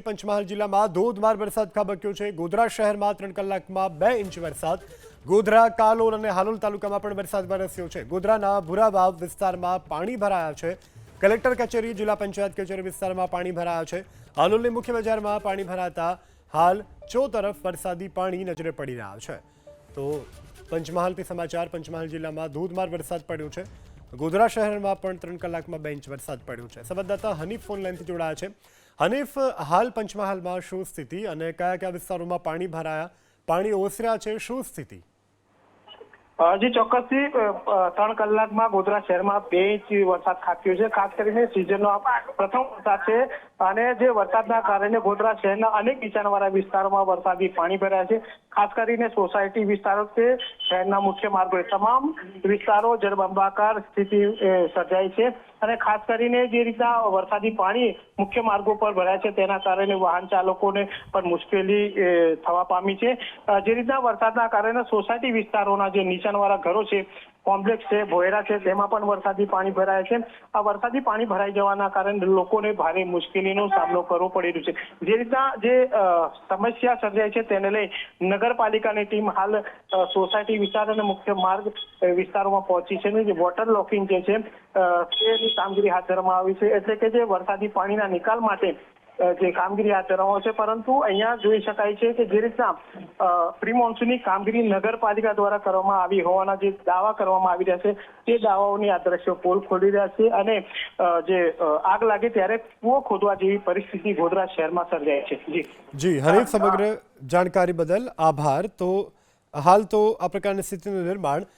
પંચમહાલ જિલ્લામાં ધોધમાર વરસાદ ખાબક્યો છે. ગોધરા શહેરમાં ત્રણ કલાકમાં બે ઇંચ વરસાદ. ગોધરા, કાલોલ અને હાલોલ તાલુકામાં પણ વરસાદ વરસ્યો છે. ગોધરાના ભુરાવાવ વિસ્તારમાં પાણી ભરાયા છે. કલેક્ટર કચેરી, જિલ્લા પંચાયત કચેરી વિસ્તારમાં પાણી ભરાયા છે. હાલોલની મુખ્ય બજારમાં પાણી ભરાતા હાલ ચો તરફ વરસાદી પાણી નજરે પડી રહ્યા છે. તો પંચમહાલથી સમાચાર, પંચમહાલ જિલ્લામાં ધોધમાર વરસાદ પડ્યો છે. ગોધરા શહેરમાં પણ ત્રણ કલાકમાં બે ઇંચ વરસાદ પડ્યો છે. સંવાદદાતા હનીફ ફોન લાઇનથી જોડાયા છે. હનીફ, હાલ પંચમહાલમાં શું સ્થિતિ અને કયા કયા વિસ્તારોમાં પાણી ભરાયા? પાણી ઓસર્યા છે, શું સ્થિતિ? હજી ચોક્કસથી ત્રણ કલાકમાં ગોધરા શહેરમાં બે ઇંચ વરસાદ ખાબક્યો છે. ખાસ કરીને સિઝનનો પ્રથમ વરસાદ છે અને જે વરસાદના કારણે ગોધરા શહેરના અનેક નીચાણવાળા વિસ્તારોમાં વરસાદી પાણી ભરાયા છે. ખાસ કરીને સોસાયટી વિસ્તારો છે શહેરના મુખ્ય માર્ગો તમામ વિસ્તારો જળબંબાકાર સ્થિતિ સર્જાઈ છે. અને ખાસ કરીને જે રીતના વરસાદી પાણી મુખ્ય માર્ગો પર ભરાય છે, તેના કારણે વાહન ચાલકોને પણ મુશ્કેલી થવા પામી છે. જે રીતના વરસાદના કારણે સોસાયટી વિસ્તારોના જે નીચાણવાળા ઘરો છે કોમ્પ્લેક્સ છે, ભોયરા છે, તેમાં પણ વરસાદી પાણી ભરાય છે. આ વરસાદી પાણી ભરાઈ જવાના કારણે લોકોને ભારે મુશ્કેલીનો સામનો કરવો પડી રહ્યો છે. જે રીતના જે સમસ્યા સર્જાય છે તેને લઈ નગરપાલિકાની ટીમ હાલ સોસાયટી વિસ્તાર અને મુખ્ય માર્ગ વિસ્તારોમાં પહોંચી છે ને જે વોટર લોકિંગ જે છે તેની કામગીરી હાથ ધરવામાં આવી છે. એટલે કે જે વરસાદી પાણીના નિકાલ માટે જે કામગીરી હાથ ધરવામાં છે. પરંતુ અહીંયા જોઈ શકાય છે કે જે રીતના પ્રી મોન્સૂનની કામગીરી નગરપાલિકા દ્વારા કરવામાં આવી હોવાના જે દાવા કરવામાં આવી રહ્યા છે, તે દાવાઓની આ દ્રશ્યો પોલ ખોલી રહ્યા છે અને જે આગ લાગે ત્યારે કૂવો ખોદવા જેવી પરિસ્થિતિ ગોધરા શહેરમાં સર્જાય છે. જી. જી, હરીફ સમગ્ર જાણકારી બદલ આભાર. તો, હાલ તો આ પ્રકારની સ્થિતિનું નિર્માણ